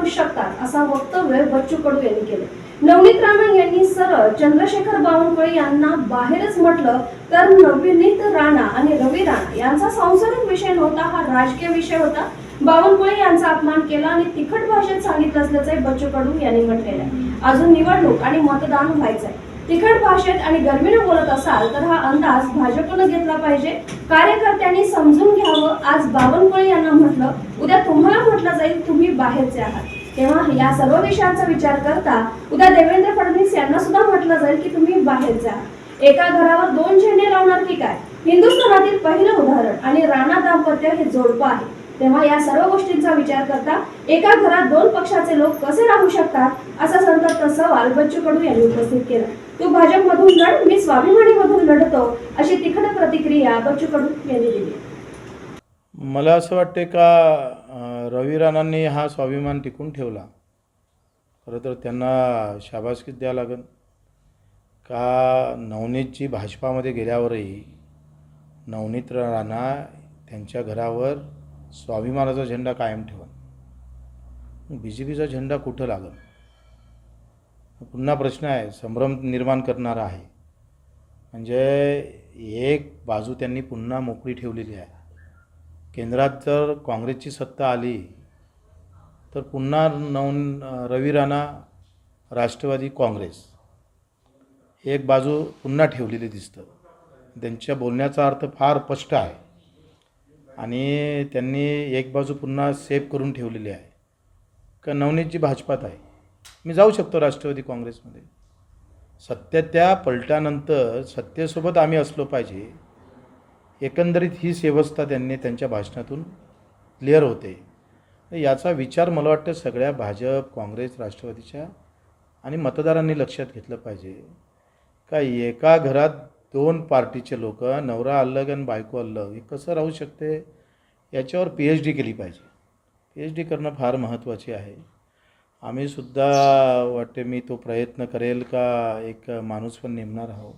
राहू शकतात असा वक्तव्य बच्चू कडू यांनी केले नवनीत राणा यांनी सरळ चंद्रशेखर बावनकुळे यांना बाहेरच म्हटलं तर नवनीत राणा आणि रवी राणा यांचा सांसारिक विषय नव्हता हा राजकीय विषय होता. बावनकुळे यांचा अपमान केला आणि तिखट भाषेत सांगितलं असल्याचे बच्चू कडू यांनी म्हटलेलं आहे. अजून निवडणूक आणि मतदान व्हायचंय. तिखट भाषेत आणि गर्मीनं बोलत असाल तर हा अंदाज भाजपनं घेतला पाहिजे. कार्यकर्त्यांनी समजून घ्यावं आज बावनकुळे यांना म्हटलं उद्या तुम्हाला म्हटलं जाईल तुम्ही बाहेरचे आहात. तेव्हा या सर्व विषयांचा विचार करता उद्या देवेंद्र फडणवीस यांना सुद्धा म्हटलं जाईल की तुम्ही बाहेरचे आहात. एका घरावर दोन झेंडे लावणार की काय? हिंदुस्थानातील पहिलं उदाहरण आणि राणा दाम्पत्य हे जोडपं आहे. तेव्हा या सर्व गोष्टींचा विचार करता एका घरात दोन पक्षाचे लोक कसे राहू शकतात? असा संतप्त सवाल बच्चू कडू यांनी उपस्थित केला. तू भाजपमधून लढ मी स्वाभिमानीमधून लढतो अशी तिखट प्रतिक्रिया बच्चू कडू यांनी दिली. मला असं वाटते का रवी राणांनी हा स्वाभिमान टिकून ठेवला? खरं तर त्यांना शाबासकीच द्यावं लागेल? का नवनीतजी भाजपामध्ये गेल्यावरही नवनीत राणा त्यांच्या घरावर स्वाभिमानाचा झेंडा कायम ठेवा बी जे पीचा झेंडा कुठं लागेल पुन्हा प्रश्न आहे संभ्रम निर्माण करणारा आहे. म्हणजे एक बाजू त्यांनी पुन्हा मोकळी ठेवलेली आहे. केंद्रात जर काँग्रेसची सत्ता आली तर पुन्हा नवन रवी राणा राष्ट्रवादी काँग्रेस. एक बाजू पुन्हा ठेवलेली दिसतं. त्यांच्या बोलण्याचा अर्थ फार स्पष्ट आहे. आणि त्यांनी एक बाजू पुन्हा सेफ करून ठेवलेली आहे. का नवनीतजी भाजपात आहे. मी जाऊ शकतो राष्ट्रवादी काँग्रेसमध्ये. सत्य त्या पलटानंतर सत्तेसोबत आम्ही असलो पाहिजे. एकंदरीत ही व्यवस्था त्यांनी त्यांच्या भाषणातून क्लिअर होते. याचा विचार मला वाटतं सगळ्या भाजप काँग्रेस राष्ट्रवादीच्या आणि मतदारांनी लक्षात घेतलं पाहिजे. का एका घरात दोन पार्टीचे लोक नवरा अलग आणि बायको अलग हे कसं राहू शकते? याच्यावर पी एच डी केली पाहिजे. पी एच डी करणं फार महत्त्वाचे आहे. आम्हीसुद्धा वाटते मी तो प्रयत्न करेल का एक माणूस पण नेमणार आहो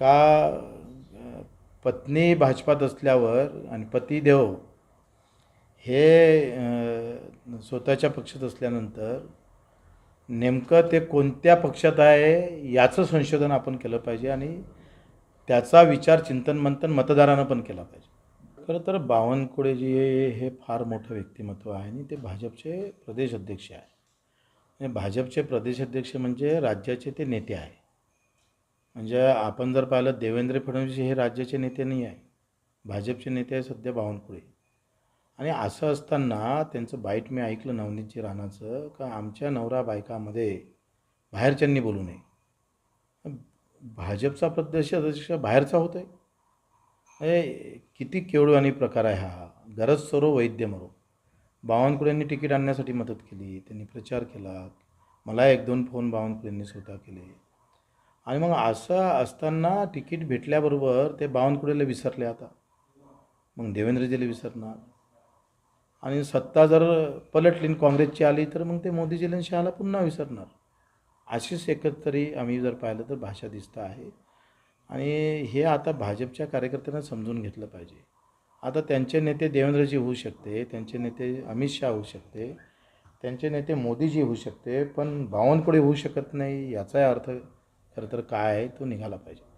का पत्नी भाजपात असल्यावर आणि पती देव हे स्वतःच्या पक्षात असल्यानंतर नेमकं ते कोणत्या पक्षात आहे याचं संशोधन आपण केलं पाहिजे आणि त्याचा विचार चिंतन मंथन मतदारानं पण केला पाहिजे. खरं तर बावनकुळेजी हे हे फार मोठं व्यक्तिमत्व आहे आणि ते भाजपचे प्रदेश अध्यक्ष आहे. आणि भाजपचे प्रदेश अध्यक्ष म्हणजे राज्याचे ते नेते आहे. म्हणजे आपण जर पाहिलं देवेंद्र फडणवीस हे राज्याचे नेते नाही आहे. भाजपचे नेते आहे सध्या बावनकुळे. आणि असं असताना त्यांचं बाईट मी ऐकलं नवनीतजी राणाचं का आमच्या नवरा बायकामध्ये बाहेरच्यांनी बोलू नये. भाजपचा प्रदेश अध्यक्ष बाहेरचा होतो आहे. हे किती केवळवाणी प्रकार आहे हा. गरज सरो वैद्य मरो. बावनकुळेंनी तिकीट आणण्यासाठी मदत केली त्यांनी प्रचार केला. मला एक दोन फोन बावनकुळेंनी स्वतः केले. आणि मग असं असताना तिकीट भेटल्याबरोबर ते बावनकुळेला विसरले आता. मग देवेंद्रजीला विसरणार. आणि सत्ता जर पलटली काँग्रेसची आली तर मग ते मोदीजीला शहाला पुन्हा विसरणार. अशीच एकतरी आम्ही जर पाहिलं तर भाषा दिसतं आहे. आणि हे आता भाजपच्या कार्यकर्त्यांना समजून घेतलं पाहिजे. आता त्यांचे नेते देवेंद्रजी होऊ शकते त्यांचे नेते अमित शहा होऊ शकते त्यांचे नेते मोदीजी होऊ शकते पण बावनकुळे होऊ शकत नाही याचा अर्थ खरं तर काय आहे तो निघाला पाहिजे.